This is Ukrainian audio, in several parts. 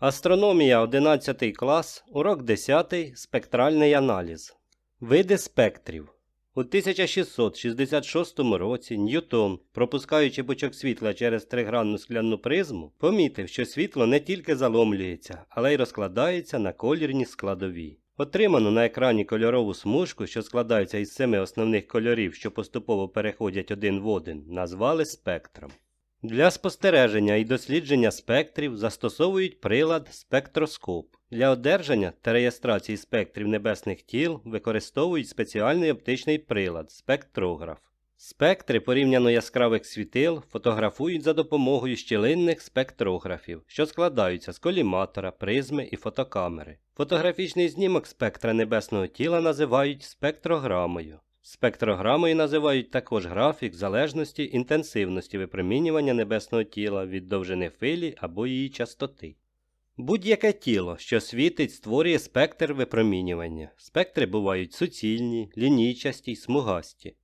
Астрономія 11 клас, урок 10. Спектральний аналіз. Види спектрів. У 1666 році Ньютон, пропускаючи бочок світла через тригранну скляну призму, помітив, що світло не тільки заломлюється, але й розкладається на колірні складові. Отриману на екрані кольорову смужку, що складається із семи основних кольорів, що поступово переходять один в один, назвали спектром. Для спостереження і дослідження спектрів застосовують прилад спектроскоп. Для одержання та реєстрації спектрів небесних тіл використовують спеціальний оптичний прилад спектрограф. Спектри порівняно яскравих світил фотографують за допомогою щілинних спектрографів, що складаються з коліматора, призми і фотокамери. Фотографічний знімок спектра небесного тіла називають спектрограмою. Спектрограмою називають також графік залежності інтенсивності випромінювання небесного тіла від довжини хвилі або її частоти. Будь-яке тіло, що світить, створює спектр випромінювання. Спектри бувають суцільні, лінійчасті й смугасті.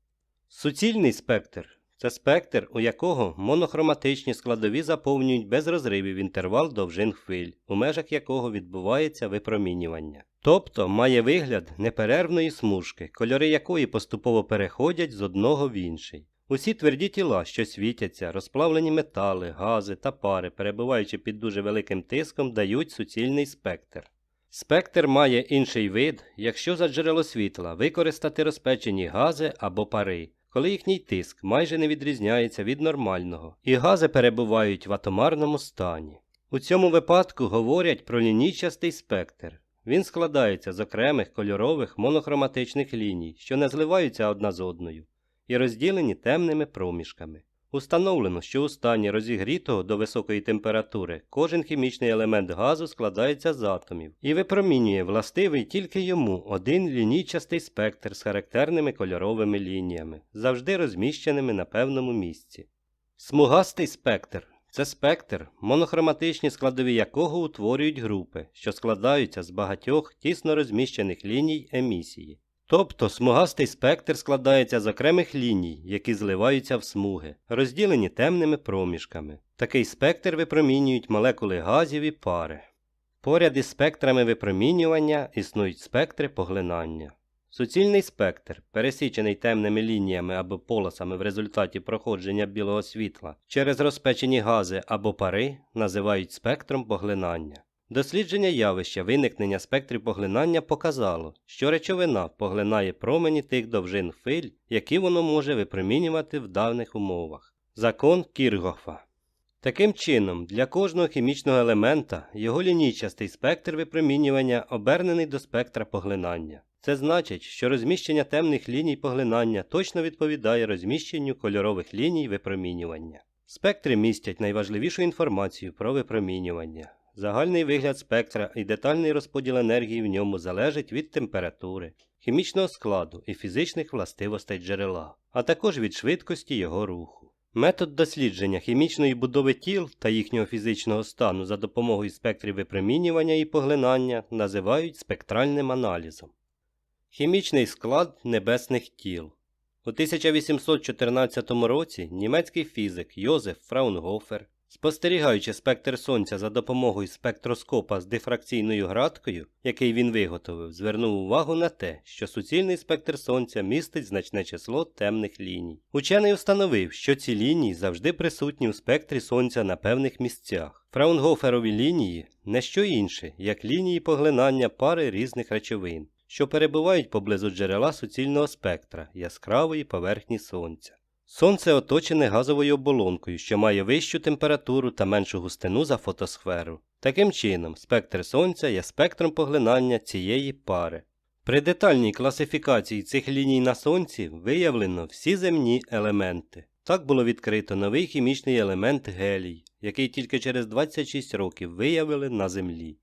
Суцільний спектр це спектр, у якого монохроматичні складові заповнюють без розривів інтервал довжин хвиль, у межах якого відбувається випромінювання. Тобто має вигляд неперервної смужки, кольори якої поступово переходять з одного в інший. Усі тверді тіла, що світяться, розплавлені метали, гази та пари, перебуваючи під дуже великим тиском, дають суцільний спектр. Спектр має інший вид, якщо за джерело світла використати розпечені гази або пари, коли їхній тиск майже не відрізняється від нормального, і гази перебувають в атомарному стані. У цьому випадку говорять про лінійчастий спектр. Він складається з окремих кольорових монохроматичних ліній, що не зливаються одна з одною, і розділені темними проміжками. Установлено, що у стані розігрітого до високої температури кожен хімічний елемент газу складається з атомів і випромінює властивий тільки йому один лінійчастий спектр з характерними кольоровими лініями, завжди розміщеними на певному місці. Смугастий спектр це спектр, монохроматичні складові якого утворюють групи, що складаються з багатьох тісно розміщених ліній емісії. Тобто смугастий спектр складається з окремих ліній, які зливаються в смуги, розділені темними проміжками. Такий спектр випромінюють молекули газів і пари. Поряд із спектрами випромінювання існують спектри поглинання. Суцільний спектр, пересічений темними лініями або полосами в результаті проходження білого світла через розпечені гази або пари, називають спектром поглинання. Дослідження явища виникнення спектрів поглинання показало, що речовина поглинає промені тих довжин хвиль, які воно може випромінювати в давних умовах. Закон Кіргофа. Таким чином, для кожного хімічного елемента його лінійчастий спектр випромінювання обернений до спектра поглинання. Це значить, що розміщення темних ліній поглинання точно відповідає розміщенню кольорових ліній випромінювання. Спектри містять найважливішу інформацію про випромінювання. Загальний вигляд спектра і детальний розподіл енергії в ньому залежить від температури, хімічного складу і фізичних властивостей джерела, а також від швидкості його руху. Метод дослідження хімічної будови тіл та їхнього фізичного стану за допомогою спектрів випромінювання і поглинання називають спектральним аналізом. Хімічний склад небесних тіл. У 1814 році німецький фізик Йозеф Фраунгофер, спостерігаючи спектр сонця за допомогою спектроскопа з дифракційною градкою, який він виготовив, звернув увагу на те, що суцільний спектр сонця містить значне число темних ліній. Учений установив, що ці лінії завжди присутні у спектрі сонця на певних місцях. Фраунгоферові лінії не що інше, як лінії поглинання пари різних речовин що перебувають поблизу джерела суцільного спектра яскравої поверхні Сонця. Сонце оточене газовою оболонкою, що має вищу температуру та меншу густину за фотосферу. Таким чином, спектр Сонця є спектром поглинання цієї пари. При детальній класифікації цих ліній на Сонці виявлено всі земні елементи. Так було відкрито новий хімічний елемент гелій, який тільки через 26 років виявили на Землі.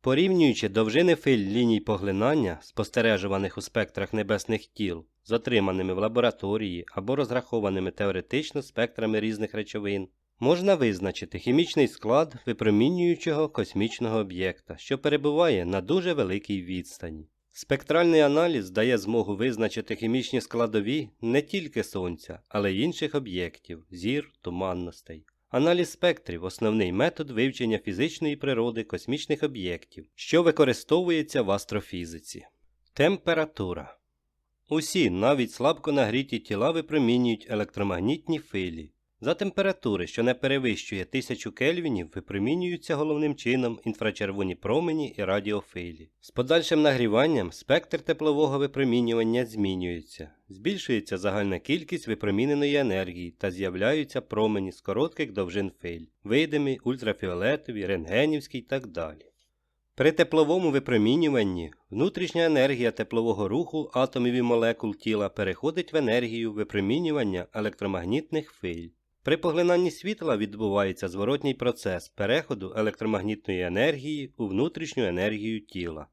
Порівнюючи довжини филь ліній поглинання, спостережуваних у спектрах небесних тіл, з отриманими в лабораторії або розрахованими теоретично спектрами різних речовин, можна визначити хімічний склад випромінюючого космічного об'єкта, що перебуває на дуже великій відстані. Спектральний аналіз дає змогу визначити хімічні складові не тільки Сонця, але й інших об'єктів, зір, туманностей, Аналіз спектрів основний метод вивчення фізичної природи космічних об'єктів, що використовується в астрофізиці. Температура. Усі, навіть слабко нагріті тіла випромінюють електромагнітні хвилі. За температури, що не перевищує 1000 кельвінів, випромінюються головним чином інфрачервоні промені і радіофилі. З подальшим нагріванням спектр теплового випромінювання змінюється, збільшується загальна кількість випроміненої енергії та з'являються промені з коротких довжин филь, видимі, ультрафіолетові, рентгенівські і так далі. При тепловому випромінюванні внутрішня енергія теплового руху атомів і молекул тіла переходить в енергію випромінювання електромагнітних хвиль. При поглинанні світла відбувається зворотній процес переходу електромагнітної енергії у внутрішню енергію тіла.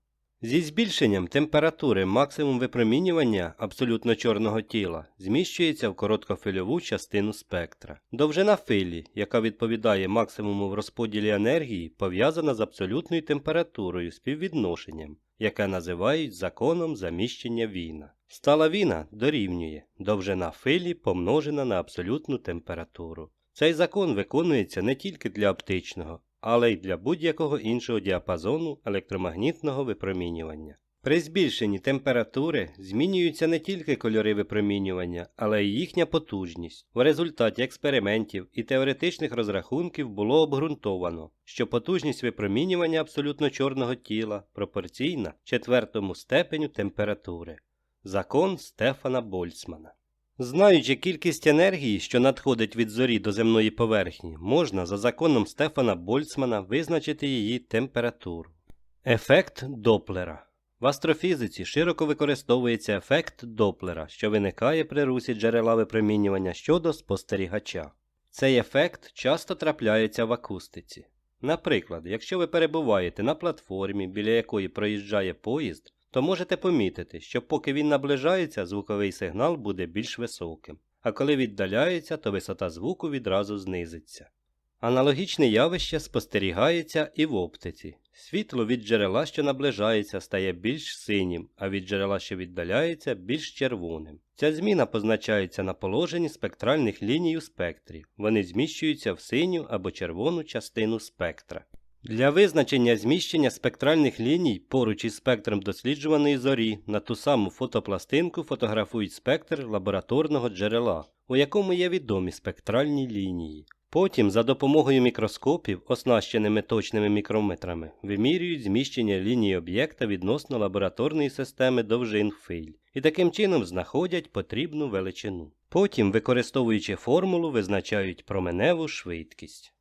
Зі збільшенням температури максимум випромінювання абсолютно чорного тіла зміщується в короткофильову частину спектра. Довжина филі, яка відповідає максимуму в розподілі енергії, пов'язана з абсолютною температурою співвідношенням, яке називають законом заміщення віна. Стала віна дорівнює довжина филі помножена на абсолютну температуру. Цей закон виконується не тільки для оптичного, але й для будь-якого іншого діапазону електромагнітного випромінювання. При збільшенні температури змінюються не тільки кольори випромінювання, але й їхня потужність. В результаті експериментів і теоретичних розрахунків було обґрунтовано, що потужність випромінювання абсолютно чорного тіла пропорційна четвертому степеню температури. Закон Стефана Больцмана. Знаючи кількість енергії, що надходить від зорі до земної поверхні, можна за законом Стефана Больцмана визначити її температуру. Ефект Доплера. В астрофізиці широко використовується ефект Доплера, що виникає при русі джерела випромінювання щодо спостерігача. Цей ефект часто трапляється в акустиці. Наприклад, якщо ви перебуваєте на платформі, біля якої проїжджає поїзд, то можете помітити, що поки він наближається, звуковий сигнал буде більш високим, а коли віддаляється, то висота звуку відразу знизиться. Аналогічне явище спостерігається і в оптиці. Світло від джерела, що наближається, стає більш синім, а від джерела, що віддаляється, більш червоним. Ця зміна позначається на положенні спектральних ліній у спектрі. Вони зміщуються в синю або червону частину спектра. Для визначення зміщення спектральних ліній поруч із спектром досліджуваної зорі на ту саму фотопластинку фотографують спектр лабораторного джерела, у якому є відомі спектральні лінії. Потім за допомогою мікроскопів, оснащеними точними мікрометрами, вимірюють зміщення лінії об'єкта відносно лабораторної системи довжин хвиль і таким чином знаходять потрібну величину. Потім, використовуючи формулу, визначають променеву швидкість.